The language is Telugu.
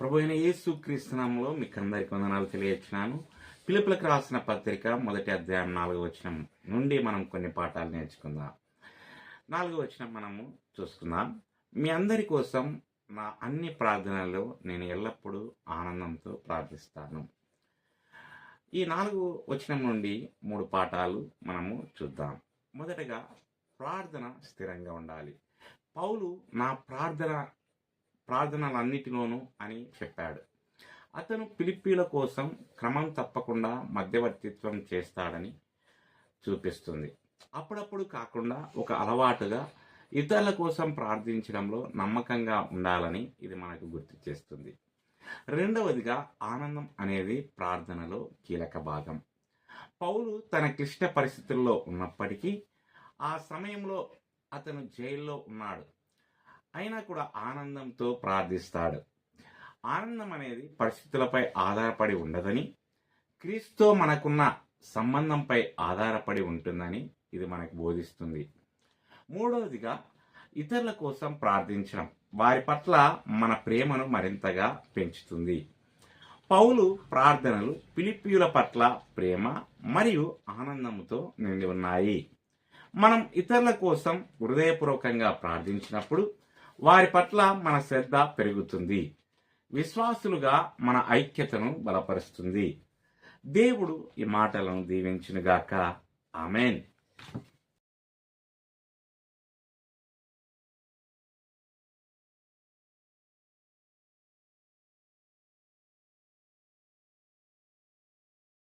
ప్రభు అయిన యేసు క్రీస్తునామంలో మీకు అందరికి వందనాలు తెలియచ్చున్నాను పిలుపులకు రాసిన పత్రిక మొదటి అధ్యాయం నాలుగో వచనం నుండి మనం కొన్ని పాఠాలు నేర్చుకుందాం. నాలుగో వచనం మనము చూసుకుందాం. మీ అందరి కోసం నా అన్ని ప్రార్థనలు నేను ఎల్లప్పుడూ ఆనందంతో ప్రార్థిస్తాను. ఈ నాలుగు వచనం నుండి మూడు పాఠాలు మనము చూద్దాం. మొదటగా ప్రార్థన స్థిరంగా ఉండాలి. పౌలు నా ప్రార్థన ప్రార్థనలన్నిటిలోనూ అని చెప్పాడు. అతను పిలిపీల కోసం క్రమం తప్పకుండా మధ్యవర్తిత్వం చేస్తాడని చూపిస్తుంది. అప్పుడప్పుడు కాకుండా ఒక అలవాటుగా ఇతరుల కోసం ప్రార్థించడంలో నమ్మకంగా ఉండాలని ఇది మనకు గుర్తు చేస్తుంది. రెండవదిగా ఆనందం అనేది ప్రార్థనలో కీలక భాగం. పౌలు తన క్లిష్ట పరిస్థితుల్లో ఉన్నప్పటికీ ఆ సమయంలో అతను జైల్లో ఉన్నాడు. అయినా కూడా ఆనందంతో ప్రార్థిస్తాడు. ఆనందం అనేది పరిస్థితులపై ఆధారపడి ఉండదని క్రీస్తుతో మనకున్న సంబంధంపై ఆధారపడి ఉంటుందని ఇది మనకు బోధిస్తుంది. మూడవదిగా ఇతరుల కోసం ప్రార్థించడం వారి పట్ల మన ప్రేమను మరింతగా పెంచుతుంది. పౌలు ప్రార్థనలు పిలిపియుల పట్ల ప్రేమ మరియు ఆనందంతో నిండి ఉన్నాయి. మనం ఇతరుల కోసం హృదయపూర్వకంగా ప్రార్థించినప్పుడు వారి పట్ల మన శ్రద్ధ పెరుగుతుంది. విశ్వాసులుగా మన ఐక్యతను బలపరుస్తుంది. దేవుడు ఈ మాటలను దీవించునుగాక. ఆమెన్.